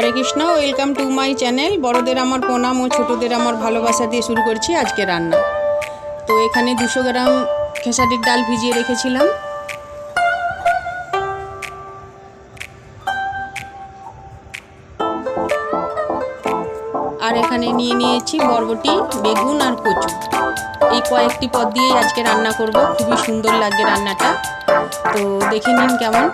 Hare Krishna welcome to my channel বড়দের আমার প্রণাম ও ছোটদের আমার ভালোবাসা দিয়ে শুরু করছি আজকে রান্না। তো এখানে দুশো গ্রাম খেসারির ডাল ভিজিয়ে রেখেছিলাম। আর এখানে নিয়ে নিয়েছি বরবটি, বেগুন আর কচু। এই কয়েকটি পদ দিয়েই আজকে রান্না করব। খুবই সুন্দর লাগবে রান্নাটা। তো দেখে নিন কেমন।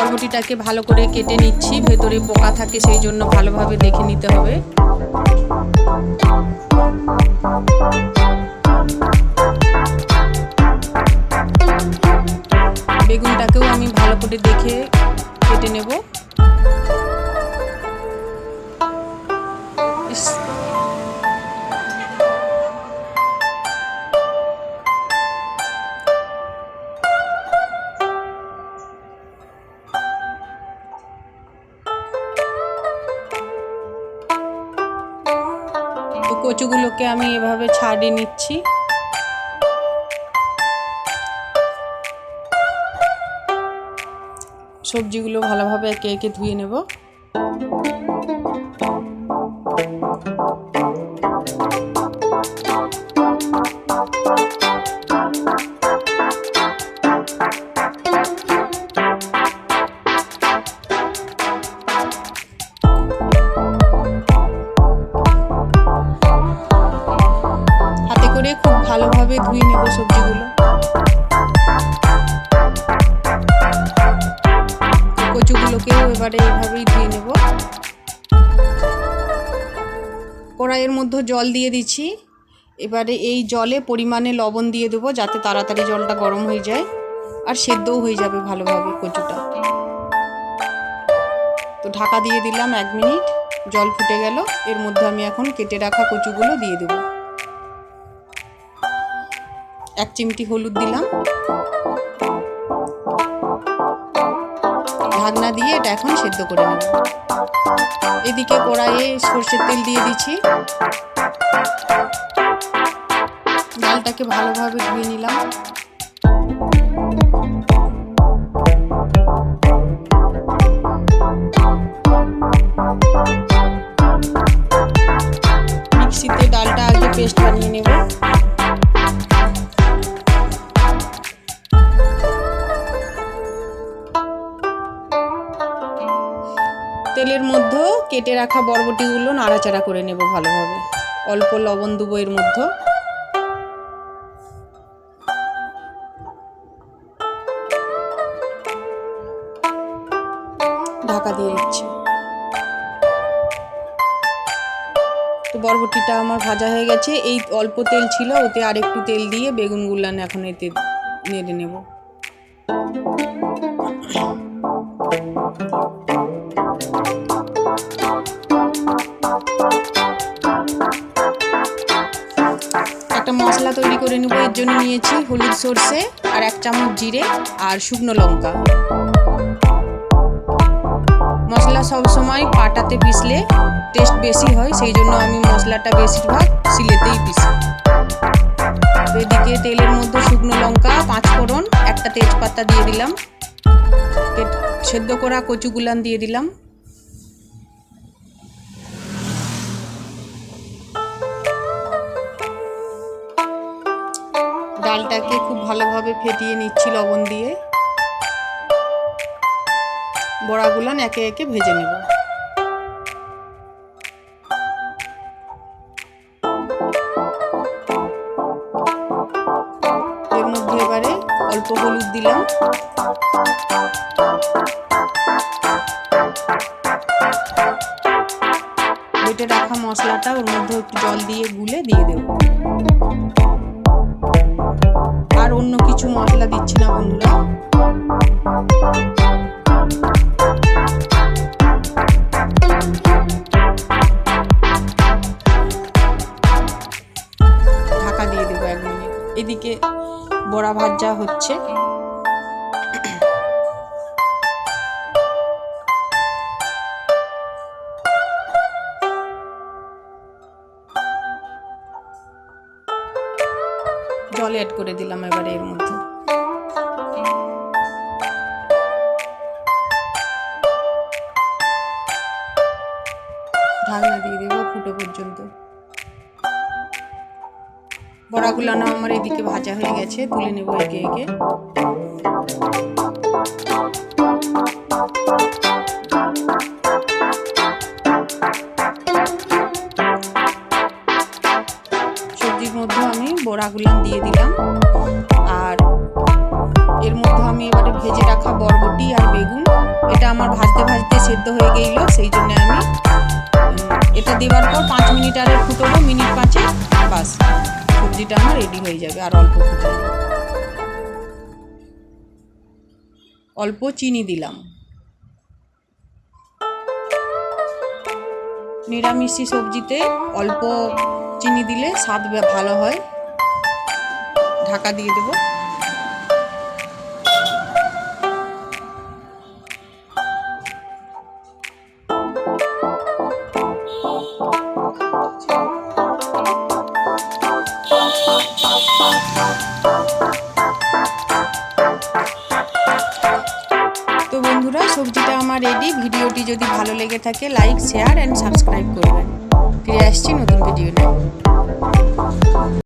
বরবটিটাকে ভালো করে কেটে নিচ্ছি ভেতরে পোকা থাকে সেই জন্য ভালোভাবে দেখে নিতে হবে। কচুগুলোকে আমি এভাবে ছাড়িয়ে নিচ্ছি। সবজিগুলো ভালোভাবে একে একে ধুয়ে নেব। ভালোভাবে ধুয়ে নেব সবজিগুলো। কচুগুলোকেও এবারে এভাবেই ধুয়ে নেব। কড়াইয়ের মধ্যে জল দিয়ে দিচ্ছি। এবারে এই জলে পরিমাণে লবণ দিয়ে দেবো যাতে তাড়াতাড়ি জলটা গরম হয়ে যায়। আর সেদ্ধও হয়ে যাবে ভালোভাবে কচুটা। তো ঢাকা দিয়ে দিলাম এক মিনিট। জল ফুটে গেল। এর মধ্যে আমি এখন কেটে রাখা কচুগুলো দিয়ে দেবো। এক চিমটি হলুদ দিলাম। ঢাকনা দিয়ে এটা এখন সেদ্ধ করে নেব। এদিকে কড়াইয়ে সর্ষের তেল দিয়ে দিচ্ছি। ডালটাকে ভালোভাবে ধুয়ে নিলাম। মিক্সিতে ডালটা আগে পেস্ট বানিয়ে নেব। তেলের মধ্যে কেটে রাখা বরবটিগুলো নাড়াচাড়া করে নেব ভালোভাবে। অল্প লবণ দেবো এর মধ্যে। ঢাকা দিয়ে দিচ্ছি। তো বরবটিটা আমার ভাজা হয়ে গেছে। এই অল্প তেল ছিল, ওতে আর একটু তেল দিয়ে বেগুন গুলান এখন এতে নেড়ে নেব। একটা মশলা তৈরি করে নেব। এর জন্য নিয়েছি হলুদ সর্ষে আর এক চামচ জিরে আর শুকনো লঙ্কা। মশলা সব সময় পাটাতে পিসলে টেস্ট বেশি হয়, সেই জন্য আমি মশলাটা বেশিরভাগ সিলেতেই পিসি। এদিকে তেলের মধ্যে শুকনো লঙ্কা পাঁচ ফোড়ন একটা তেজপাতা দিয়ে দিলাম। সেদ্ধ করা কচুগুলান দিয়ে দিলাম। ডালটাকে খুব ভালোভাবে ফেটিয়ে নিচ্ছি লবণ দিয়ে। বড়াগুলান একে একে ভেজে নেব। এর মধ্যে এবারে অল্প হলুদ দিলাম। বেটে রাখা মশলাটা ওর মধ্যে একটু জল দিয়ে গুলে দিয়ে দেব। কিছু মশলা দিচ্ছি না বন্ধুরা। ঢাকা দিয়ে দেবো এক মিনিট। এদিকে বড়া ভাজা হচ্ছে। জল অ্যাড করে দিলাম এবার এর মধ্যে। ঢাকনা দিয়ে দেবো ফুটো পর্যন্ত। বড়াগুলো আমার এদিকে ভাজা হয়ে গেছে, তুলে নেব একে একে। মধ্যে আমি বড়াগুলান দিয়ে দিলাম। আর এর মধ্যে আমি এবারে ভেজে রাখা বরবটি আর বেগুন। এটা আমার ভাজতে ভাজতে সেদ্ধ হয়ে গেল, সেই জন্য আমি এটা দেওয়ার পর পাঁচ মিনিট আরে ফুটোবো, মিনিট পাঁচে বাস, সবজিটা আমার রেডি হয়ে যাবে আর অল্প ফুটাই অল্প চিনি দিলাম। নিরামিষি সবজিতে অল্প চিনি দিলে স্বাদ ভালো হয়। ঢাকা দিয়ে দেবো। তো বন্ধুরা, সবজিটা আমার রেডি ভিডিওটি যদি ভালো লেগে থাকে লাইক শেয়ার অ্যান্ড সাবস্ক্রাইব করবেন। ফিরে আসছি নতুন ভিডিও নিয়ে